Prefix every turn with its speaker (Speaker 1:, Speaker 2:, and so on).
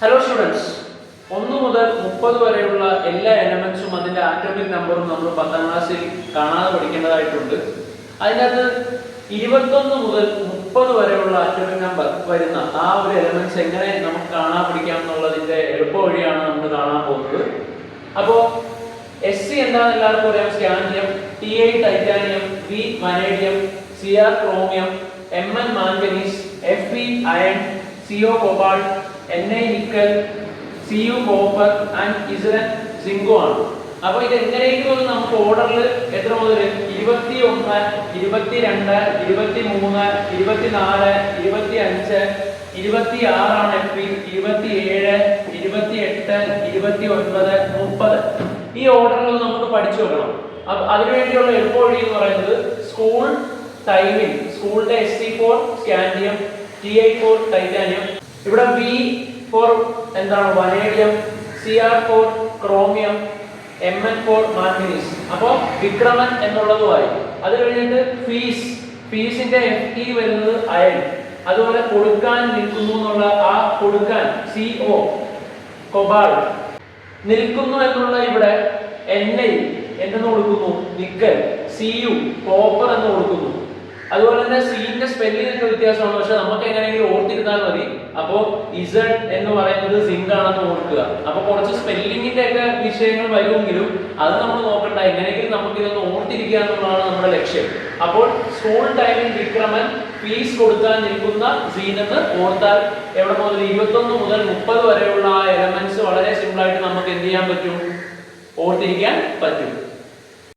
Speaker 1: Hello students ഒന്ന് മുതൽ മുപ്പത് വരെയുള്ള എല്ലാ എലമെന്റ്സും അതിന്റെ ആറ്റോമിക് നമ്പറും നമ്മൾ പത്താം ക്ലാസ്സിൽ കാണാതെ പഠിക്കേണ്ടതായിട്ടുണ്ട്. അതിനകത്ത് ഇരുപത്തൊന്ന് മുതൽ മുപ്പത് വരെയുള്ള ആറ്റോമിക് നമ്പർ വരുന്ന ആ ഒരു എലമെന്റ്സ് എങ്ങനെ നമുക്ക് കാണാൻ പഠിക്കാം എന്നുള്ളതിന്റെ എളുപ്പ വഴിയാണ് നമ്മൾ കാണാൻ പോകുന്നത്. അപ്പോ എസ് സി എന്താണെന്ന് എല്ലാവർക്കും അറിയാം. Scandium T I titanium V vanadium C R chromium M N manganese F B iron C O N I nickel C U copper and ഇസ്രൻ സിങ്കോ ആണ്. അപ്പോൾ ഇത് എങ്ങനെയെങ്കിലും ഒന്ന് നമുക്ക് ഓർഡറിൽ എത്ര മുതൽ ഇരുപത്തി ഒന്ന് ഇരുപത്തിരണ്ട് ഇരുപത്തി മൂന്ന് ഇരുപത്തിനാല് ഇരുപത്തി അഞ്ച് ഇരുപത്തി ആറാണ് പി ഇരുപത്തി ഏഴ് ഇരുപത്തി എട്ട് ഇരുപത്തി ഒൻപത് മുപ്പത്. ഈ ഓർഡറിൽ നമുക്ക് പഠിച്ചു വെക്കണം. അപ്പൊ അതിനുവേണ്ടിയുള്ള എളുപ്പ വഴി എന്ന് പറയുന്നത് സ്കൂൾ ടൈമിൽ സ്കൂളിന്റെ S C four scandium T I four titanium ഇവിടെ ബി ഫോർ എന്താണ്? Vanadium C R four chromium M N four manganese അപ്പോൾ വിക്രമൻ എന്നുള്ളതുമായി അത് കഴിഞ്ഞിട്ട് ഫീസ് ഫീസിന്റെ എഫ് ടി വരുന്നത് അയൺ. അതുപോലെ കൊടുക്കാൻ നിൽക്കുന്നു എന്നുള്ള ആ കൊടുക്കാൻ സി ഒ കൊബാൾ നിൽക്കുന്നു എന്നുള്ള ഇവിടെ എൻ ഐ എന്തെന്ന് കൊടുക്കുന്നു? നിക്കൽ സി യു കോപ്പർ എന്ന് കൊടുക്കുന്നു. അതുപോലെ തന്നെ സീന്റെ സ്പെല്ലിംഗ് വ്യത്യാസമാണ്. പക്ഷെ നമുക്ക് എങ്ങനെയെങ്കിലും ഓർത്തിരുന്നാൽ മതി. അപ്പോ ഇസഡ് എന്ന് പറയുന്നത് സിങ്ക് ആണെന്ന് ഓർക്കുക. അപ്പൊ കുറച്ച് സ്പെല്ലിങ്ങിന്റെ ഒക്കെ വിഷയങ്ങൾ വരുമെങ്കിലും അത് നമ്മൾ നോക്കണ്ട. എങ്ങനെയെങ്കിലും നമുക്ക് ഇതൊന്ന് ഓർത്തിരിക്കുക എന്നുള്ളതാണ് നമ്മുടെ ലക്ഷ്യം. അപ്പോൾ സ്കൂൾ ടൈമിൽ വിക്രമൻ ഫീസ് കൊടുക്കാൻ നിൽക്കുന്ന സീനെന്ന് ഓർത്താൽ എവിടെ മുതൽ ഇരുപത്തൊന്ന് മുതൽ മുപ്പത് വരെയുള്ള ആ എലമെന്റ്സ് വളരെ സിമ്പിൾ ആയിട്ട് നമുക്ക് എന്ത് ചെയ്യാൻ പറ്റും? ഓർത്തിരിക്കാൻ പറ്റും.